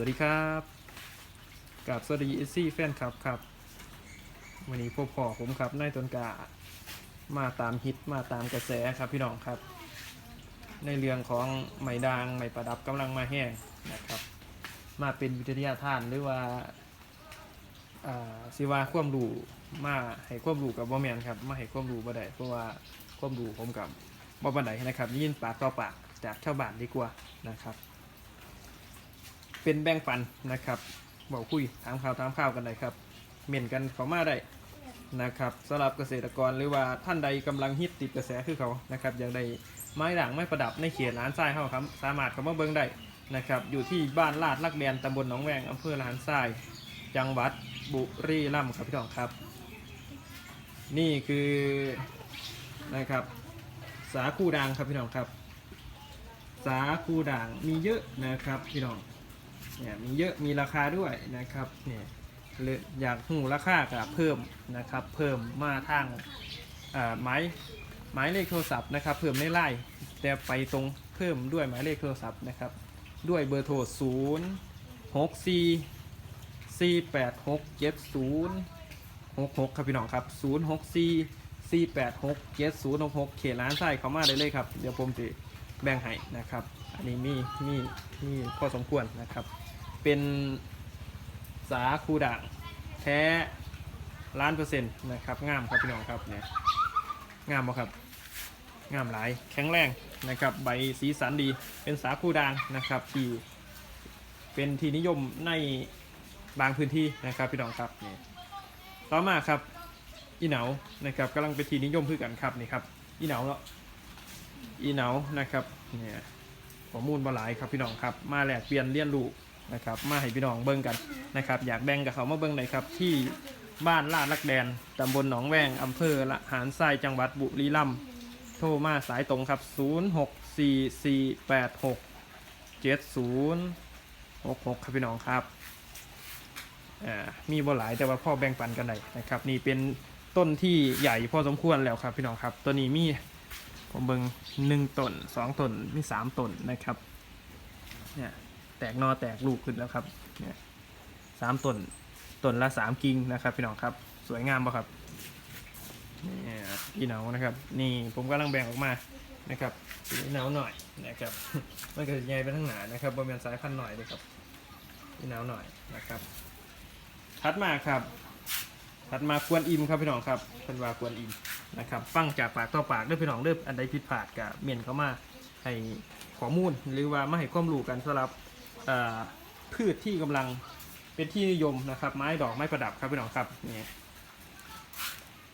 วัสดีครับกับสวัสดีเอซี่แฟนครับครับ วันนี้พบพอผมครับนายตนกามาตามฮิตมาตามกระแสครับพี่น้องครับ ในเรื่องของไหมดางไหมประดับกำลังมาแห้งนะครับ มาเป็นวิทยาทานหรือว่าอ่าสิว่าความรู้มาให้ความรู้กับบ่แมนครับมาให้ความรู้บ่ได้เพราะว่าความรู้ผมกับบ่บันไดนะครับยินปากต่อปากจากชาวบ้านดีกว่านะครับ เป็นแบ่งปันนะครับบอกคุยถามข่าวถามข่าวกันได้ครับเม่นกันเขามาได้นะครับสำหรับเกษตรกรหรือว่าท่านใดกำลังฮิตติดกระแสคือเขานะครับอยากได้ไม้ด่างไม้ประดับในเขตร้านทรายเขาครับสามารถเข้ามาเบิ้งได้นะครับอยู่ที่บ้านลาดลักแดนตำบลหนองแวงอำเภอลานทราย จังหวัดบุรีรัมย์ครับพี่น้องครับ นี่คือนะครับสาคูด่างครับพี่น้องครับ สาคูด่างมีเยอะนะครับพี่น้อง เนี่ยมีเยอะมีราคาด้วยนะครับเนี่ยเลยอยากหูราคากับเพิ่มนะครับ เพิ่มมาทางหมายหมายเลขโทรศัพท์นะครับ เพิ่มในไลน์แต่ไปตรงเพิ่มด้วยหมายเลขโทรศัพท์นะครับ ด้วยเบอร์โทร 0 6 4 4 8 6 7 0 6 6 ครับพี่น้องครับ 0 6 4 4 8 6 7 0 6 6เขตร้านไส้เขามาได้เลยครับ เดี๋ยวผมจะ แบ่งให้นะครับ อันนี้มีมีมีพอสมควรนะครับ เป็นสาคูด่างแท้ล้านเปอร์เซ็นต์นะครับงามครับพี่น้องครับเนี่ยงามบ่ครับงามหลายแข็งแรงนะครับใบสีสันดีเป็นสาคูด่างนะครับที่เป็นที่นิยมในบางพื้นที่นะครับพี่น้องครับเนี่ยต่อมาครับอีเหนานะครับกำลังเป็นที่นิยมคือกันครับนี่ครับอีเหนาเนาะ อีเหนานะครับเนี่ยข้อมูลบหลายครับพี่น้องครับ มาแลกเปลี่ยนเรียนรู้นะครับ มาให้พี่น้องเบิ่งกันนะครับ อยากแบ่งกับเขามาเบิ่งหน่อยครับ ที่บ้านลาดลักแดนตำบลหนองแวงอำเภอละหารทรายจังหวัดบุรีรัมย์โทรมาสายตรงครับ 0644867066 ครับพี่น้องครับอ่ามีบ่หลายแต่ว่าพ่อแบ่งปันกันได้นะครับ นี่เป็นต้นที่ใหญ่พอสมควรแล้วครับพี่น้องครับ ตัวนี้มี ผมเบิงหนึ่งต้นสองต้นมีสามต้นนะครับเนี่ยแตกนอแตกลูกขึ้นแล้วครับเนี่ยสามต้นต้นละสามกิ่งนะครับ พี่น้องครับสวยงามป่ะครับนี่พี่เหนานะครับ นี่ผมกำลังแบ่งออกมานะครับสีหนาหน่อยนะครับมันก็จะใหญ่ไปทั้งหนานะครับบริเวณสายพันธุ์หน่อยเลยครับพี่เหนาหน่อยนะครับถัดมาครับ ถัดมากวนอิมครับพี่น้องครับเป็นว่ากวนอิมนะครับฟังจากปากต่อปากด้อพี่น้องเด้ออันใดผิดพลาดกับเมียนเข้ามาให้ข้อมูลหรือว่ามาให้ความรู้กันสำหรับพืชที่กำลังเป็นที่นิยมนะครับ ไม้ดอกไม้ประดับครับพี่น้องครับนี่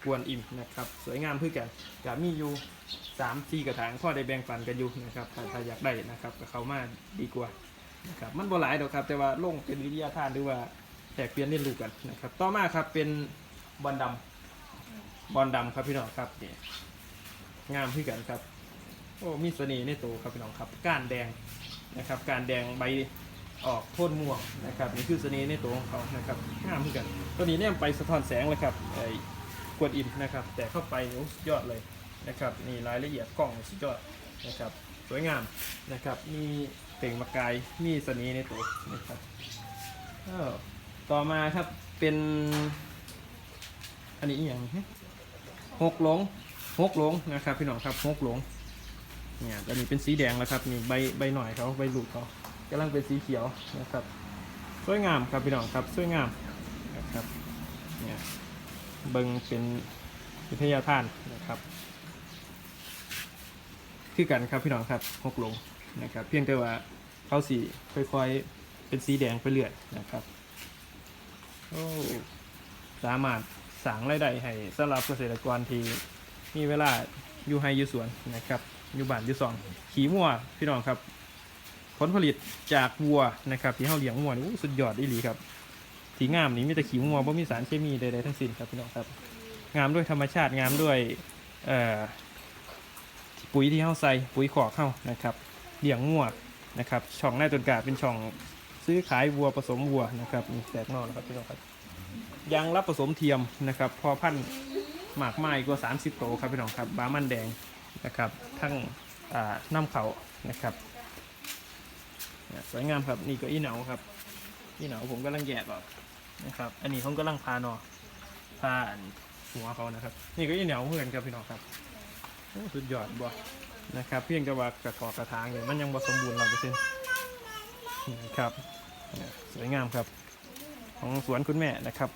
กวนอิมนะครับสวยงามเพื่อกันกับมีอยู่สามสี่กระถางพ่อได้แบ่งปันกันอยู่นะครับถ้าอยากได้นะครับก็เขามาดีกว่านะครับมันบ่หลายดอกครับ แต่ว่าลงเป็นวิทยาทานหรือว่าแตกเปลี่ยนเรียนรู้กันนะครับ ต่อมาครับเป็น บอลดำบอลดำครับพี่น้องครับนี่งามพี่กันครับ โอ้มีเสน่ห์ในตัวครับพี่น้องครับ ก้านแดงนะครับก้านแดงใบออกโทนม่วงนะครับนี่คือเสน่ห์ในตัวของเขานะครับงามพี่กัน ตัวนี้เนี่ยไปสะท้อนแสงเลยครับไอ้กวดอินนะครับ แต่เข้าไปโอ้ยอดเลยนะครับนี่รายละเอียดกล้องสุดยอดนะครับ สวยงามนะครับ มีเปล่งประกายมีเสน่ห์ในตัวนะครับเอ้าต่อมาครับเป็น อันนี้อหย่างหึหกหลงหกหลงนะครับพี่น้องครับหกหลงเนี่ยอันนี้เป็นสีแดงแล้วครับนี่ใบใบหน่อยเขาใบหลุดเขากำลังเป็นสีเขียวนะครับสวยงามครับพี่น้องครับสวยงามนะครับเนี่ยเบิงเป็นวิทยาทานนะครับคือกันครับพี่น้องครับหกหลงนะครับเพียงแต่ว่าเขาสีค่อยๆเป็นสีแดงไปเรื่อยนะครับโอ้สามารถ สร้างรายได้ให้สำหรับเกษตรกรที่มีเวลาอยู่ให้อยู่สวนนะครับอยู่บ้านอยู่ซอง ขี่มัวพี่น้องครับ ผลผลิตจากวัวนะครับที่เฮาเลี้ยงวัวนี่อู้สุดยอดอีหลีครับทีงามนี่มีแต่ขี้วัวบ่มีสารเคมีใดๆทั้งสิ้นครับพี่น้องครับ งามด้วยธรรมชาติงามด้วยเอ่อปุ๋ยที่เฮาใส่ปุ๋ยขอกเฮานะครับเลี้ยงวัวนะครับช่องหน้าต้นกาเป็นช่องซื้อขายวัวผสมวัวนะครับแตกนอกนะครับพี่น้องครับ ยังรับผสมเทียมนะครับ พอพันหมากไม้กว่า 30 โตครับพี่น้องครับบามันแดงนะครับ ทั้งน้ำเขานะครับสวยงามครับนี่ก็อีเหนาครับอีเหนาผมกำลังแยกออกนะครับ อันนี้ผมกำลังพานอพานหัวเขานะครับ นี่ก็อีเหนาเหมือนกับพี่น้องครับสุดยอดบ่นะครับ เพียงแต่ว่ากระถอกกระถางเนี่ยมันยังบ่สมบูรณ์ร้อยเปอร์เซ็นต์นะครับสวยงามครับ ของสวนคุณแม่นะครับ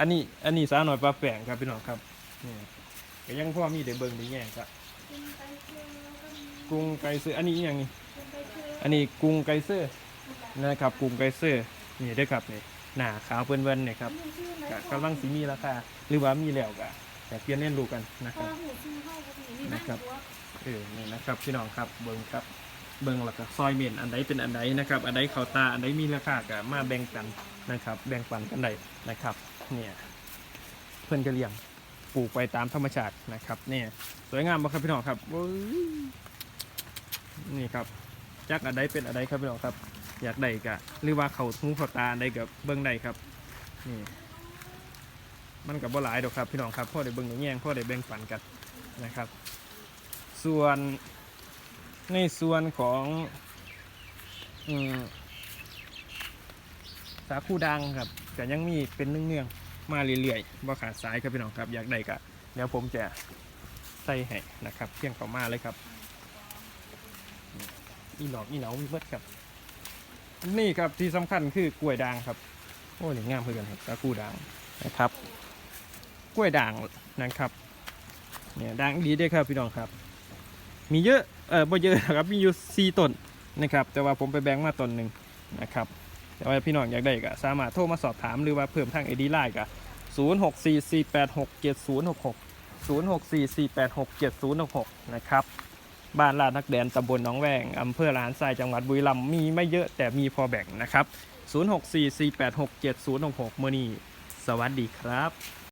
อันนี้อันนี้สาวหน่อยปลาแฝงครับพี่น้องครับนี่ก็ยังพ่อมีเดี๋ยวเบิ่งดีแย่งครับกรุงไกเซอร์อันนี้อย่างนี้อันนี้กรุงไกเซอร์นะครับกรุงไกเซอร์นี่ได้ครับนี่หนาขาวเปิ้นเวินเนี่ยครับกำลังสีมีราคาหรือว่ามีแล้วก็แต่เปลี่ยนเล่นดูกันนะครับนะครับเออนี่นะครับพี่น้องครับเบิ่งครับ เบิ่งแล้วก็ซอยเมนอันใดเป็นอันใดนะครับอันใดเขาตาอันใดมีราคาก็มาแบ่งกันนะครับ แบ่งปันกันได้นะครับเนี่ยเพื่อนก็เลียงปลูกไปตามธรรมชาตินะครับเนี่ยสวยงามมากครับพี่น้องครับนี่ครับจักอันใดเป็นอันใดครับพี่น้องครับ อยากได้ก็หรือว่าเขาหูเขาตาอันใดก็เบิ่งได้ครับนี่มันกับบ่หลายดอกครับพี่น้องครับพ่อได้เบิ่งได้แย่งพ่อได้แบ่งปันกันนะครับ ส่วน ในส่วนของอสาคูดังครับก็ยังมีเป็นเนื่องๆมาเรื่อยๆบ่ขาดสายครับพี่น้องครับ อยากได้ก็เดี๋ยวผมจะใส่ให้นะครับเพียงเข้ามาเลยครับอีหนอกอีเหนามีเบิดครับ นี่ครับที่สำคัญคือกล้วยด่างครับโอ้ยงามเพื่อนกันครับสาคูด่างนะครับ กล้วยด่างนะครับเนี่ยดังดีด้อครับพี่น้องครับ มีเยอะ เออบ่เยอะนะครับมีอยู่สี่ต้นนะครับแต่ว่าผมไปแบ่งมาต้นหนึ่งนะครับแต่ว่าพี่น้องอยากได้ก็สามารถโทรมาสอบถามหรือว่าเพิ่มทางไอดีไลน์ก็0 6 4 4 8 6 7 0 6 6 0 6 4 4 8 6 7 0 6 6นะครับบ้านลาดนักแดนตำบลหนองแวงอำเภอลานทรายจังหวัดบุรีรัมย์มีไม่เยอะแต่มีพอแบ่งนะครับ 0 6 4 4 8 6 7 0 6 6เมื่อนี้สวัสดีครับ